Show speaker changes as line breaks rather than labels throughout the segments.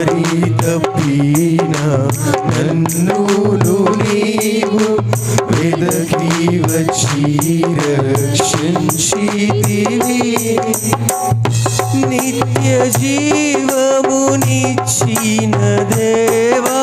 తప్పిన నన్ను నీవు వెదకి వచ్చి రక్షించితివి నిత్య జీవమునిచ్చిన దేవా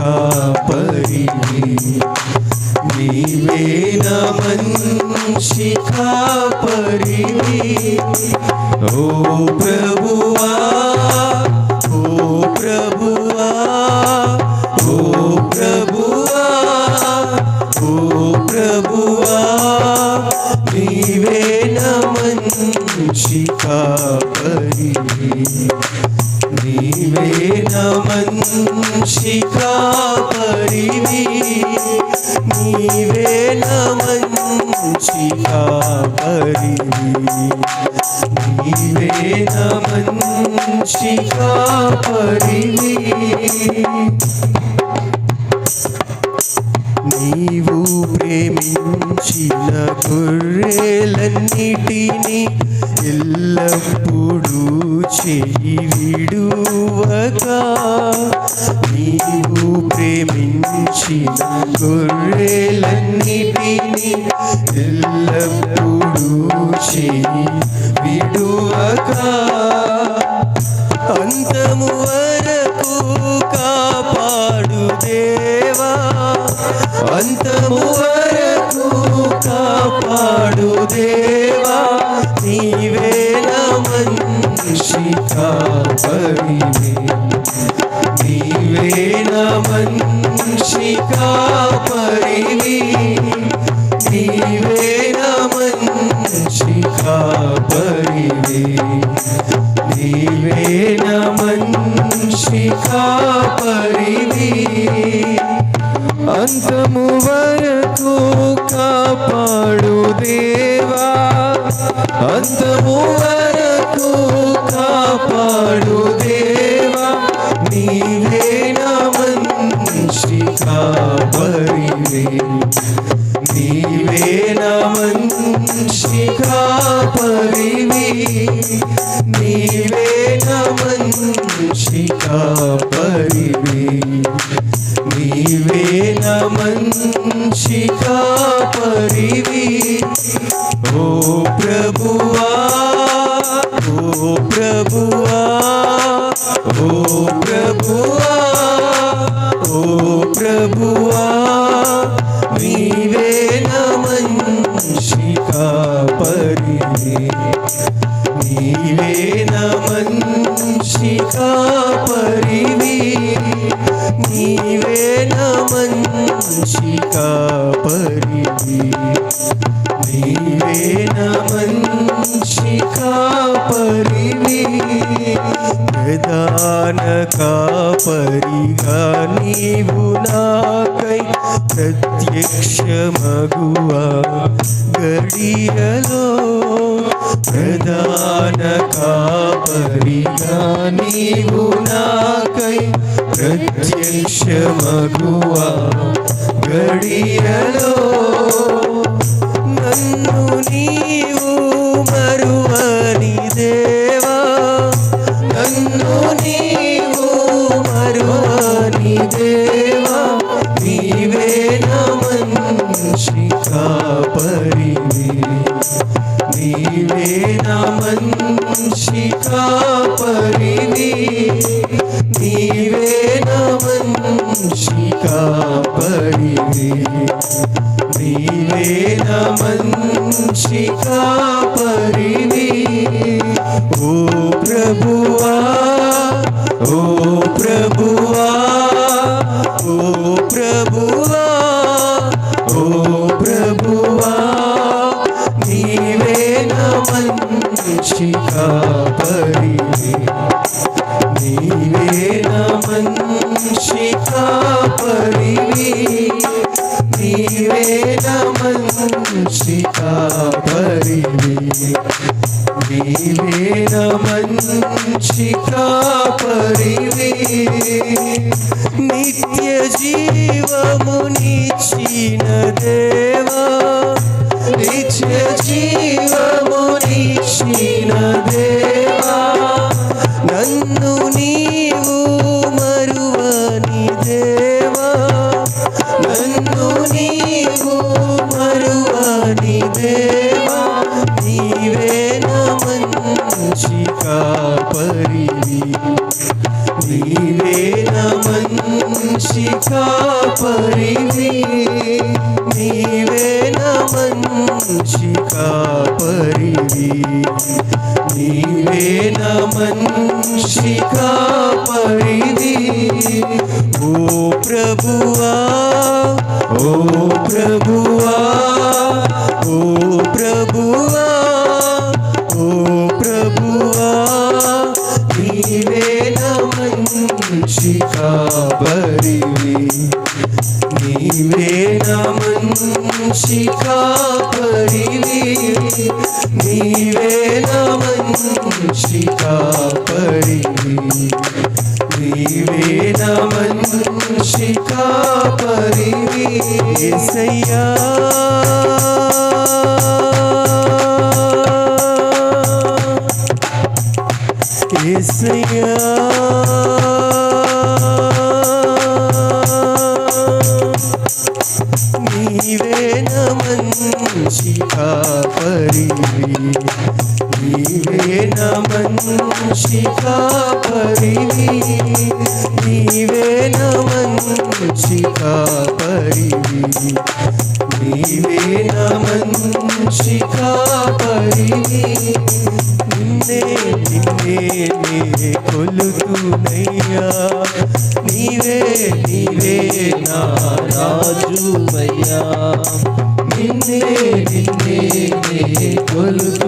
నమంచి నీవే నమంచి పరి ఓ ప్రభువా ఓ ప్రభువా ఓ ప్రభువా ఓ ప్రభువా నీవే నమంచి పరి వేద మంచికా కాపరివి నీవే మంచికా కాపరివి నీవే మంచికా కాపరివి నీవు ప్రేమించిన గొర్రెలన్నిటినీ ఎల్లప్పుడూ చెయ్యి విడువక. నీవు ప్రేమించిన గొర్రెలన్నిటినీ ఎల్లప్పుడూ చెయ్యి విడువక. అంతము వరకు కాపాడు దేవా అంతము వరకు కాపాడు దేవా నీవే నమంచి కాపరివే నీవే నమంచి కాపరివి నీవే నమంచి కాపరివి నీవే నమంచి కాపరివి ఓ ప్రభువా ఓ ప్రభువా ఓ ప్రభువా. వంశికా కాపరివి నీవే నమంచి కాపరివి ప్రధాన కాపరిగా నీవు నాకై ప్రత్యక్షమగువా గడియలో ప్రధాన కాపరిగా నీవు నాకై ప్రత్యక్షమగువా గడియలో నన్ను నీవు మరువని దేవా. నన్ను నీవు మరువని దేవా. నీవే నమంచి కాపరివి నీవే నమంచి కాపరివి నీవే నమంచి కాపరివి నీవే నమంచి కాపరివి ఓ ప్రభు రక్షితా పరివి నీవే నమన్షితా పరివి నీవే నమన్షితా పరివి నిత్య జీవమునిచ్చిన దేవా నిత్య జీవమునిచ్చిన దేవా నన్ను నా పరివి. నీవే నా మంచి కాపరివి ఓ ప్రభువా ఓ ప్రభువా ఓ ప్రభువా. నీవేన మంచి కాపడి నీవేన మంచి కాపడి ఎసయ్యా ఎసయ్యా వంశికా పరివి నీవే నమన్షికా పరివి నీవే నమన్షికా పరివి నిన్నే నిన్నే నీరే కొలుతునయ్యా నీవే నీవే నా రాజుమయ్యా నిన్నే నిన్నే కొలుతు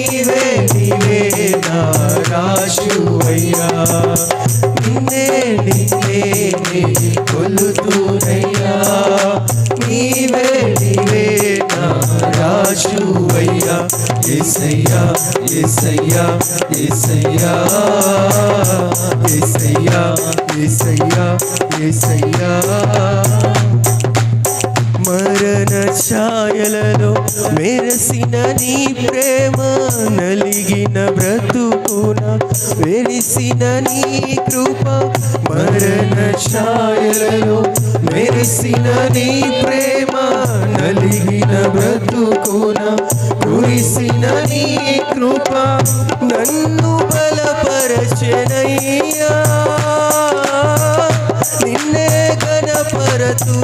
నీవే నీవే నారాశువయ్యా నిన్నే నిన్నే కొలుతునయ్యా నీవే నీవే నారాశువయ్యా ఎసయ్యా ఎసయ్యా ఎసయ్యా ఎసయ్యా ఎసయ్యా ఎసయ్యా ఛాయలలో మెరసిన నీ ప్రేమ నలిగిన బ్రతుకున వెలిసిన నీ కృప మరణ ఛాయలలో మెరిసిన నీ ప్రేమ నలిగిన బ్రతుకున కురిసిన నీ కృప నన్ను బలపరచనయ్యా. నిన్నే గణపరతునయ్యా